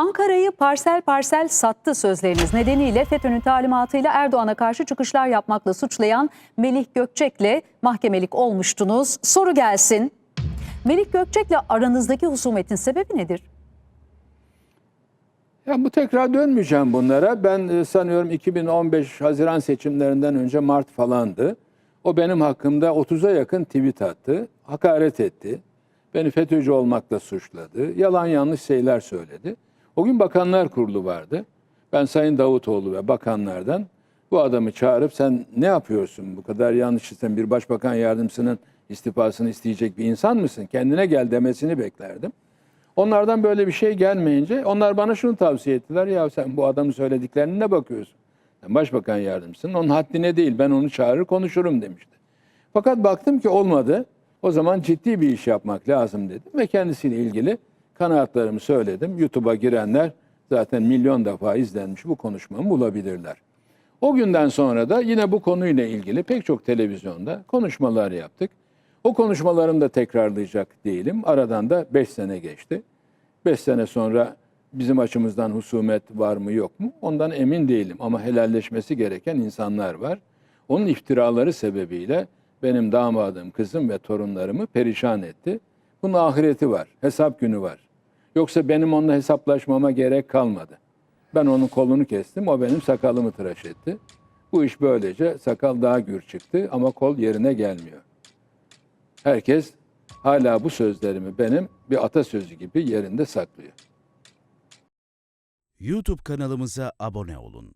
Ankara'yı parsel parsel sattı sözleriniz nedeniyle FETÖ'nün talimatıyla Erdoğan'a karşı çıkışlar yapmakla suçlayan Melih Gökçek'le mahkemelik olmuştunuz. Soru gelsin. Melih Gökçek'le aranızdaki husumetin sebebi nedir? Ya bu tekrar dönmeyeceğim bunlara. Ben e, sanıyorum 2015 Haziran seçimlerinden önce Mart falandı. O benim hakkımda 30'a yakın tweet attı. Hakaret etti. Beni FETÖ'cü olmakla suçladı. Yalan yanlış şeyler söyledi. O gün Bakanlar Kurulu vardı. Ben Sayın Davutoğlu ve bakanlardan bu adamı çağırıp sen ne yapıyorsun bu kadar yanlış sen bir başbakan yardımcısının istifasını isteyecek bir insan mısın? Kendine gel demesini beklerdim. Onlardan böyle bir şey gelmeyince onlar bana şunu tavsiye ettiler. Ya sen bu adamın söylediklerine ne bakıyorsun? Sen başbakan yardımcısın. Onun haddine değil ben onu çağırır konuşurum demişti. Fakat baktım ki olmadı. O zaman ciddi bir iş yapmak lazım dedim ve kendisiyle ilgili kanaatlarımı söyledim. YouTube'a girenler zaten milyon defa izlenmiş bu konuşmamı bulabilirler. O günden sonra da yine bu konuyla ilgili pek çok televizyonda konuşmalar yaptık. O konuşmalarımı da tekrarlayacak değilim. Aradan da 5 sene geçti. 5 sene sonra bizim açımızdan husumet var mı yok mu? Ondan emin değilim ama helalleşmesi gereken insanlar var. Onun iftiraları sebebiyle benim damadım, kızım ve torunlarımı perişan etti. Bunun ahireti var, hesap günü var. Yoksa benim onunla hesaplaşmama gerek kalmadı. Ben onun kolunu kestim, o benim sakalımı tıraş etti. Bu iş böylece sakal daha gür çıktı ama kol yerine gelmiyor. Herkes hala bu sözlerimi benim bir atasözü gibi yerinde saklıyor. YouTube kanalımıza abone olun.